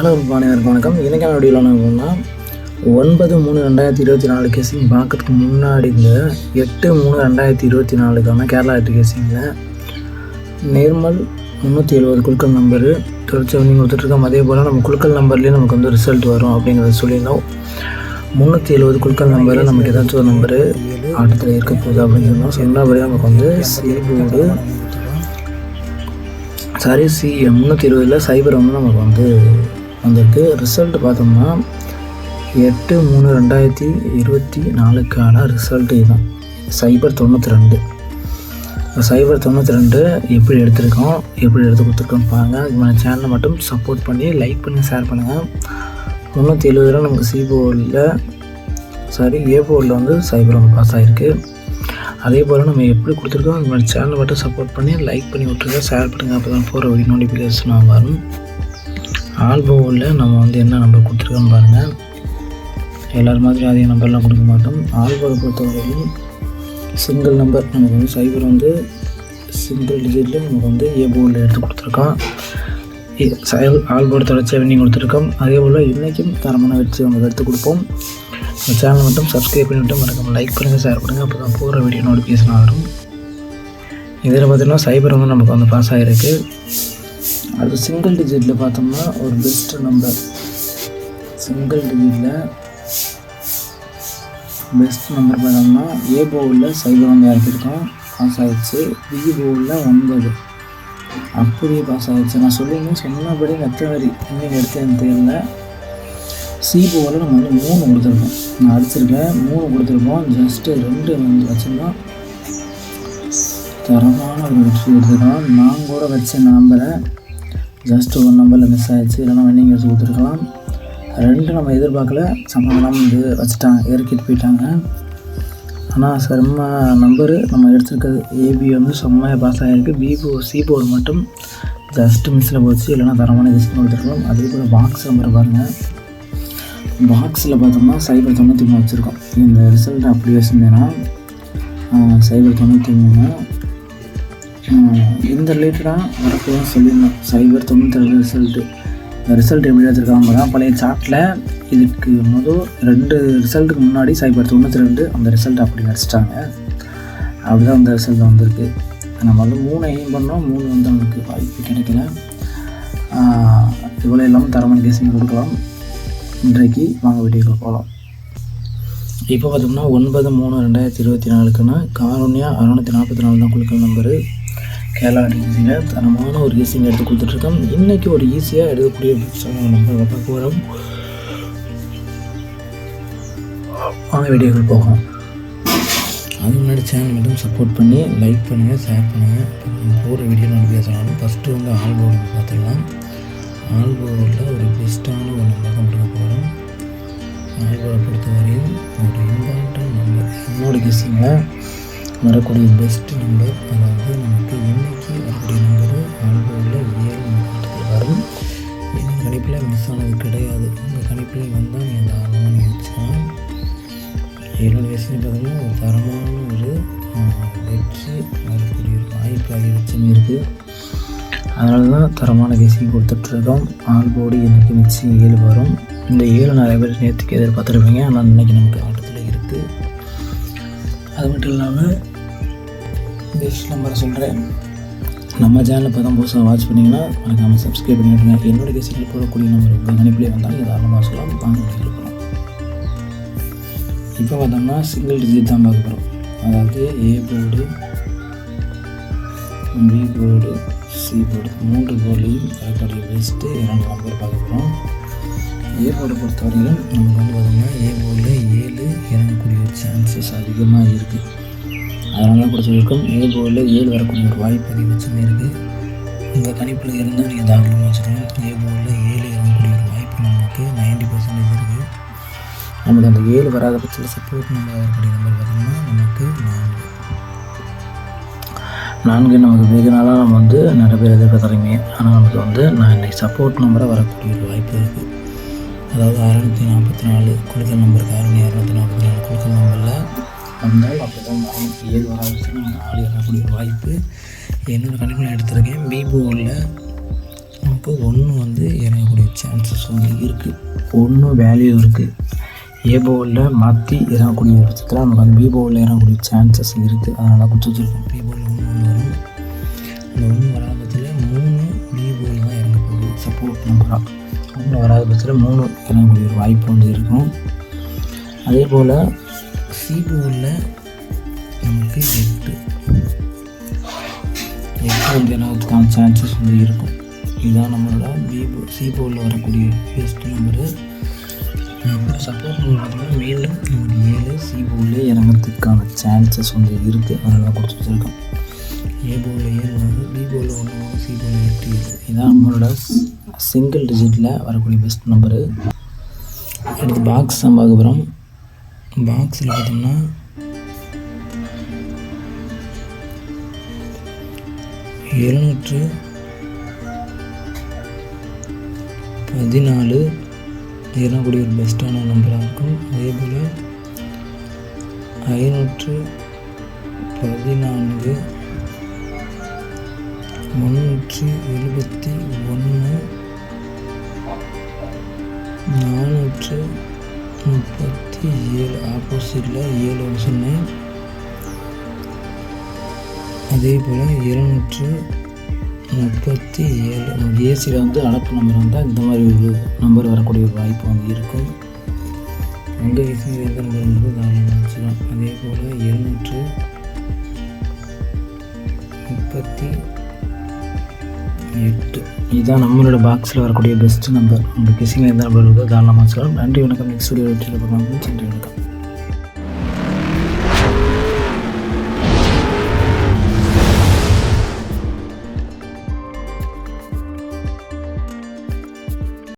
Hello அனைவருக்கும் வணக்கம். இன்றைக்கான வீடியோவில் என்னன்னா ஒன்பது மூணு ரெண்டாயிரத்தி இருபத்தி நாலு கேசிங் பார்க்கறதுக்கு முன்னாடி இந்த எட்டு மூணு ரெண்டாயிரத்தி இருபத்தி நாலுக்கான கேரளா எட்டு கேசிங்கில் நேர்மல் முந்நூற்றி எழுபது குழுக்கள் நம்பரு தொடர்ச்சி வந்து கொடுத்துட்ருக்கோம் அதே போல் நம்ம குழுக்கள் நம்பர்லேயே நமக்கு வந்து ரிசல்ட் வரும் அப்படிங்கிறத சொல்லியிருந்தோம். முந்நூற்றி எழுபது குழுக்கள் நம்பர் நமக்கு ஏதாச்சும் ஒரு நம்பரு ஆட்டத்தில் இருக்க போகுது அப்படின்னு சொன்னோம். சொன்னபடி நமக்கு வந்து சீபோர்டு சாரி சி முந்நூற்றி இருபதில் சைபர் வந்து நமக்கு வந்து வந்திருக்கு. ரிசல்ட் பார்த்தோம்னா எட்டு மூணு ரெண்டாயிரத்தி இருபத்தி நாலுக்கான ரிசல்ட் இதுதான். சைபர் தொண்ணூற்றி ரெண்டு சைபர் தொண்ணூற்றி ரெண்டு எப்படி எடுத்திருக்கோம் எப்படி எடுத்து கொடுத்துருக்கோம் பாருங்கள் நம்ம சேனலை மட்டும் சப்போர்ட் பண்ணி லைக் பண்ணி ஷேர் பண்ணுங்கள் முந்நூற்றி ரூபா நமக்கு சிபோரில் சாரி ஏ போர்டில் வந்து சைபர் வந்து பாஸ் ஆகிருக்கு அதே போல் நம்ம எப்படி கொடுத்துருக்கோம் அது மாதிரி சேனலை மட்டும் சப்போர்ட் பண்ணி லைக் பண்ணி விட்ருங்க ஷேர் பண்ணுங்கள் அப்போ தான் போகிற வீடியோ நோட்டிஃபிகேஷன் வரும். ஆல்போவில் நம்ம வந்து என்ன நம்பர் கொடுத்துருக்கோம் பாருங்கள் எல்லோரும் மாதிரி அதே நம்பர்லாம் கொடுக்க மாட்டோம். ஆல்போவை பொறுத்தவரையிலும் சிங்கிள் நம்பர் நமக்கு வந்து சைபர் வந்து சிங்கிள் டிஜிட்டில் நமக்கு வந்து ஏ போர்டில் எடுத்து கொடுத்துருக்கோம் ஆல்போர்டு தொடர்ச்சியாக வெண்ணி கொடுத்துருக்கோம். அதே போல் இன்றைக்கும் தரமான வெற்றி நம்ம எடுத்து கொடுப்போம். இந்த சேனல் மட்டும் சப்ஸ்கிரைப் பண்ணிவிட்டு மறக்காம லைக் பண்ணுங்கள் ஷேர் பண்ணுங்கள் அப்போ தான் போகிற வீடியோ நோட்டிஃபிகேஷன் வரும். இதில் பார்த்தீங்கன்னா சைபர் வந்து நமக்கு வந்து பாஸ் ஆகிருக்கு அது சிங்கிள் டிஜிட்டில் பார்த்தோம்னா ஒரு பெஸ்ட்டு நம்பர் சிங்கிள் டிஜிட்டில் பெஸ்ட் நம்பர் பார்த்தோம்னா ஏ போவில் சைபர் வந்து இறக்கிருக்கோம் பாஸ் ஆகிடுச்சு பி போவில் ஒன்பது அப்படியே பாஸ் ஆகிடுச்சு நான் சொல்லியிருந்தேன் சொன்னபடி எத்தனை வரி இன்னும் தெரியல. சி போவில் நம்ம வந்து மூணு கொடுத்துருக்கோம். நான் அடிச்சிருக்கேன். மூணு கொடுத்துருக்கோம். ஜஸ்ட்டு ரெண்டு வந்து வச்சுருந்தோம் தரமான ஒரு வெற்றி எடுத்துருக்கோம் நான் கூட வச்ச நம்பரை ஜஸ்ட் ஒரு நம்பரில் மிஸ் ஆகிடுச்சு இல்லைனா வெண்டிங் யூஸ் கொடுத்துருக்கலாம். ரெண்டு நம்ம எதிர்பார்க்கல. சம்பளம் வந்து வச்சுட்டாங்க. இறக்கிட்டு போயிட்டாங்க. ஆனால் செம்ம நம்பரு நம்ம எடுத்துருக்கிறது ஏபி வந்து செம்மையாக பாஸ் ஆகிருக்கு பிபோ சி போர்டு மட்டும் ஜஸ்ட்டு மிஸ்ஸில் போச்சு. இல்லைனா தரமான ஜஸ்ட் கொடுத்துருக்கோம் அதே போல் பாக்ஸ் நம்பர் பாருங்கள் பாக்ஸில் பார்த்தோம்னா சைபர் தொண்ணூற்றி மூணு வச்சுருக்கோம். இந்த ரிசல்ட் அப்படி வச்சுருந்தேன்னா சைபர் தொண்ணூற்றி மூணு. இந்த ரிலேட்டடாக வரப்போதான் சொல்லியிருந்தோம் சைபர் தொண்ணூற்றி ரெண்டு ரிசல்ட்டு இந்த ரிசல்ட் எப்படி எடுத்துருக்காங்க தான் பழைய சாட்டில் இதுக்கு முதல் ரெண்டு ரிசல்ட்டுக்கு முன்னாடி சைபர் தொண்ணூற்றி ரெண்டு அந்த ரிசல்ட் அப்படி நடிச்சிட்டாங்க. அப்படி தான் அந்த ரிசல்ட் வந்திருக்கு. நம்ம வந்து மூணு எய்ம் பண்ணோம். மூணு வந்து அவனுக்கு வாய்ப்பு கிடைக்கல. இவ்வளோ இல்லாமல் தரமான கேசிங் கொடுக்கலாம். இன்றைக்கு வாங்க வீடியோக்கு போகலாம் இப்போ பார்த்தோம்னா ஒன்பது மூணு ரெண்டாயிரத்தி இருபத்தி நாலுக்குன்னா காரூனியா அறுநூற்றி நாற்பத்தி நாலு தான் குழுக்கள் நம்பரு கேரளா டிசியில் தரமான ஒரு ஈஸிங் எடுத்து கொடுத்துட்ருக்கோம் இன்றைக்கி ஒரு ஈஸியாக எடுக்கக்கூடிய நம்ம பார்க்க போகிறோம் வாங்க வீடியோக்கள் போகும் அது முன்னாடி சேனல் மட்டும் சப்போர்ட் பண்ணி லைக் பண்ணுங்கள் ஷேர் பண்ணுங்கள் போகிற வீடியோ நான் பேசலாம். ஃபஸ்ட்டு வந்து ஆல்பம் பார்த்துக்கலாம் ஆல்போவில் ஒரு பெஸ்ட்டான ஒரு நம்பர் கொடுக்க போகிறோம் ஆல்போவை பொறுத்தவரையும் ஒரு இம்பார்ட்டன்ட் நம்பர் என்னோட கெஸ்ஸிங்கில் வரக்கூடிய பெஸ்ட் நம்பர் அதாவது நமக்கு இன்றைக்கி வரக்கூடிய நம்பர் ஆல்போவில் ஏழு நம்பர் வரும். எங்கள் கணிப்பில் மிஸ் ஆனது கிடையாது. உங்கள் கணிப்பில் வந்தால் நீங்கள் தாராளமாக நீங்கள் ஏழு என்னோட கெஸ்ஸிங் பார்த்தீங்கன்னா ஒரு தரமான ஒரு வெற்றி வரக்கூடிய ஒரு வாய்ப்பு அதிகபட்சம் இருக்குது அதனால தான் தரமான கேசிங் கொடுத்துட்ருக்கோம். ஆல் போடி இன்றைக்கி மிச்சம் ஏழு வரும். இந்த ஏழு நிறைய பேர் நேற்றுக்கு எதிர்பார்த்துருப்பீங்க. ஆனால் இன்றைக்கி நமக்கு ஆட்டத்தில் இருக்குது அது மட்டும் இல்லாமல் பெஸ்ட் நம்பரை சொல்கிறேன் நம்ம சேனலில் இப்போ தான் புதுசாக வாட்ச் பண்ணிங்கன்னா மறக்காமல் சப்ஸ்கிரைப் பண்ணி விட்டுருங்க என்னோட கேசிங்கில் போடக்கூடிய நம்பர் உங்கள் நினைப்பிலே வந்தால் தாராளமாக சொல்லலாம் வாங்க இருக்கலாம் இப்போ பார்த்தோம்னா சிங்கிள் டிஜிட் தான் பார்க்க போகிறோம் அதாவது A board B board C board மூன்று போர்டையும் கரெக்டாக வச்சுட்டு இரண்டு நம்பர் பார்க்க போகிறோம் ஏ போர்டை பொறுத்தவரையிலும் நமக்கு வந்து பார்த்தோம்னா ஏ போர்டில் ஏழு சான்சஸ் அதிகமாக இருக்குது அதனால கூட சொல்லியிருக்கோம் ஏ ஏழு வரக்கூடிய ஒரு வாய்ப்பு அதிகபட்சமே இருக்குது உங்கள் கணிப்பில் இருந்தால் நீங்கள் தாராளமாக வச்சுக்கலாம். ஏ போர்டில் ஏழு இறங்கக்கூடிய ஒரு வாய்ப்பு நமக்கு நைன்டி பர்சன்டேஜ் இருக்குது நமக்கு அந்த ஏழு வராத பட்சத்தில் சப்போர்ட் நம்பர் வரக்கூடிய நம்பர் பார்த்திங்கன்னா நமக்கு நான்கு. நான்கு நமக்கு வெகு நாளாக நம்ம வந்து நிறைய பேர் எதிர்பார்க்குறீங்க. ஆனால் நமக்கு வந்து நான் இன்றைக்கி சப்போர்ட் நம்பராக வரக்கூடிய ஒரு வாய்ப்பு இருக்குது அதாவது அறநூற்றி நாற்பத்தி நாலு குழுக்கள் நம்பருக்கு அறுநூறு இரநூத்தி நாற்பத்தி நாலு குழுக்கள் நம்பரில் வந்தால் அப்படி தான் நானூற்றி ஏழு வர ஆரம்பிச்சு நாலு வரக்கூடிய ஒரு வாய்ப்பு என்னோடய கணிப்பில் எடுத்திருக்கேன்? பிபோவில் நமக்கு ஒன்று வந்து இறங்கக்கூடிய சான்சஸ் வந்து இருக்குது ஒன்று வேல்யூ இருக்குது ஏ மாற்றி இறங்கக்கூடிய பட்சத்தில் நமக்கு வந்து பி இறங்கக்கூடிய சான்சஸ் இருக்குது அதனால் கொடுத்து வச்சுருக்கோம். பி பவுலில் ஒன்று வரும். அந்த ஒன்று வராத பட்சத்தில் மூணு பி பவுலில் தான் இறங்க போகுது. சப்போர்ட் நம்பராக ஒன்று வராத பட்சத்தில் மூணு இறங்கக்கூடிய ஒரு வாய்ப்பு வந்து இருக்கும். அதே போல் சி உள்ள நமக்கு எட்டு. எட்டு வந்து இறங்கிறதுக்கான சான்சஸ் வந்து இருக்கும். இதுதான் நம்மளோட பி சி வரக்கூடிய பெஸ்ட் நம்பரு சப்போர்ட் நம்பர் மேலும் நமக்கு ஏழு சி உள்ளே இறங்கிறதுக்கான சான்சஸ் வந்து இருக்குது அதெல்லாம் கொடுத்து வச்சுருக்கோம். ஏ பவுலில் ஏழு வந்து பி பவுலில் ஒன்று மூணு சி எட்டு இதுதான் நம்மளோட சிங்கிள் டிஜிட்டில் வரக்கூடிய பெஸ்ட் நம்பரு அடுத்து பாக்ஸ் சம்பாகபுரம் பார்க்க பாக்ஸில் பார்த்தோம்னா எழுநூற்று பதினாலு. இறங்கக்கூடிய ஒரு பெஸ்ட்டான நம்பராக இருக்கும். அதே போல் ஐநூற்று பதினான்கு. முந்நூற்றி எழுபத்தி ஒன்று நானூற்று முப்பத்தி ஏழு ஆப்போசிட்டில் ஏழு சொன்னேன் அதே போல் இருநூற்று முப்பத்தி ஏழு. ஏசியில் வந்து அடப்பு நம்பர் வந்தால் இந்த மாதிரி ஒரு நம்பர் வரக்கூடிய ஒரு வாய்ப்பு வந்து இருக்கும். உங்கள் ஏசியில் எந்த நம்பர் தாராளமாக வச்சுக்கலாம். அதே போல் எழுநூற்று முப்பத்தி எட்டு. இதுதான் நம்மளோட பாக்ஸில் வரக்கூடிய பெஸ்ட் நம்பர் உங்கள் கிசிங்கில் எந்த நம்பர் தாராளமாக சொல்லலாம் நன்றி வணக்கம். நெக்ஸ்ட் வீடியோ வச்சுட்டு பார்க்கலாம் நன்றி வணக்கம்.